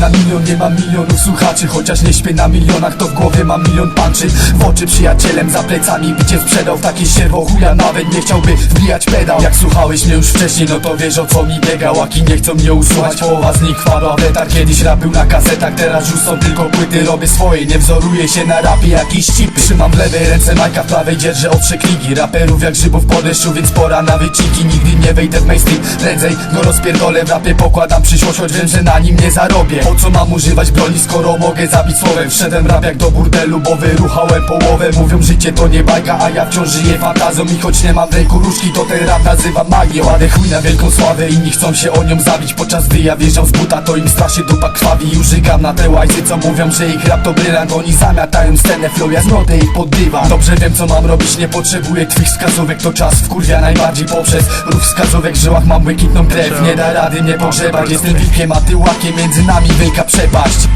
na milion, nie mam milionów słuchaczy Chociaż nie śpię na milionach, to w głowie mam milion panczy. W oczy przyjacielem, za plecami bicie sprzedał Takie sierwo chuja nawet nie chciałby wbijać pedał. Jak słuchałeś mnie już wcześniej, no to wiesz o co mi biegał Aki nie chcą mnie usłuchać, połowa z nich chwała wetar Kiedyś rap był na kasetach, teraz już są tylko płyty Robię swoje, nie wzoruję się na rapie jakiś cipy Trzymam w lewej ręce majka, w prawej dzierżę ostrze kligi Raperów jak grzybów po deszczu, więc pora na wyciki. Nigdy nie wejdę w mainstream, prędzej go rozpierdolę W rapie pokładam przyszłość, choć wiem, że na nim nie zarobię Po co mam używać broni, skoro mogę zabić słowem? Wszedłem rap jak do burdelu, bo wyruchałem połowę. Mówią życie to nie bajka, a ja wciąż żyję fantazją. I choć nie mam ręku różki, to ten rap nazywam magią. Ładę chuj na wielką sławę, inni chcą się o nią zabić. Podczas gdy ja wjeżdżam z buta, to im strasznie dupa krwawi. Już żygam na te łajcy, co mówią, że ich rap to brylant Oni zamiatają scenę, flow, ja zmiotę ich pod dywan Dobrze wiem, co mam robić, nie potrzebuję twych wskazówek. To czas wkurwia najbardziej poprzez ruch wskazówek. W żyłach mam błękitną krew, nie da rady mnie pogrzebać. Jestem wilkiem, a ty łakiem, między nami wielka przepaść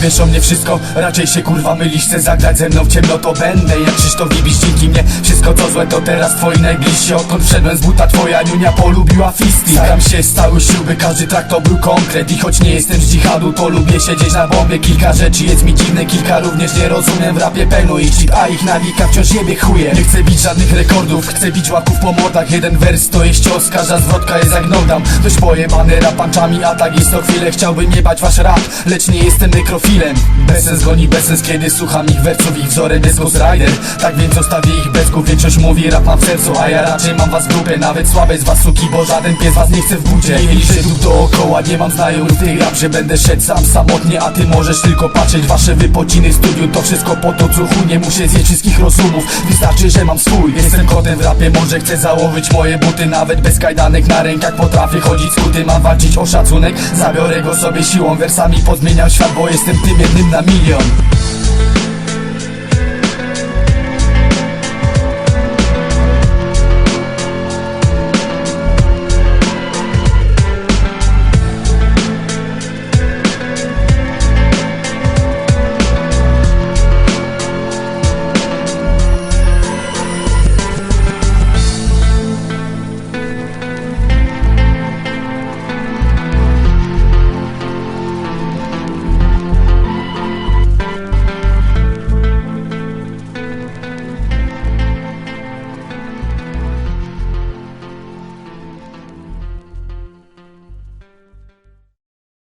wiesz o mnie wszystko? Raczej się kurwa mylisz, chcę zagrać ze mną w ciemno to będę. Jak Krzysztof Wibisz, dzięki mnie Wszystko co złe to teraz twoi najbliżsi. Odkąd wszedłem z buta twoja niunia polubiła fisty. Staram się całych śruby, każdy trak to był konkret. I choć nie jestem z dżihadu, to lubię siedzieć na bombie. Kilka rzeczy jest mi dziwne, kilka również nie rozumiem W rapie pełno ich chip, a ich nawika wciąż jebie chuje. Nie chcę bić żadnych rekordów, chcę bić łaków po mordach. Jeden wers to jest cios, każda zwrotka jest knockdown Dość pojebany rapanczami, a tak jest to chwilę. Chciałbym jebać wasz rap, lecz nie jestem nekrofilem Bezsens goni bezsens, kiedy słucham ich wersów Ich wzorem jest Rider Tak więc zostawię ich bez głów Większość mówi rap mam w sercu, a ja raczej mam was w grupie Nawet słabe z was suki, bo żaden pies was nie chce w bucie. Nie liczę tu dookoła, nie mam znajomych tej rap Że będę szedł sam samotnie, a ty możesz tylko patrzeć Wasze wypociny studiu, to wszystko po to cuchu Nie muszę zjeść wszystkich rozumów, wystarczy, że mam swój. Jestem kotem w rapie, może chcę założyć moje buty. Nawet bez kajdanek na rękach potrafię chodzić skuty. Mam walczyć o szacunek, zabiorę go sobie siłą. Wersami pozmieniam świat, bo jestem tym jednym na milion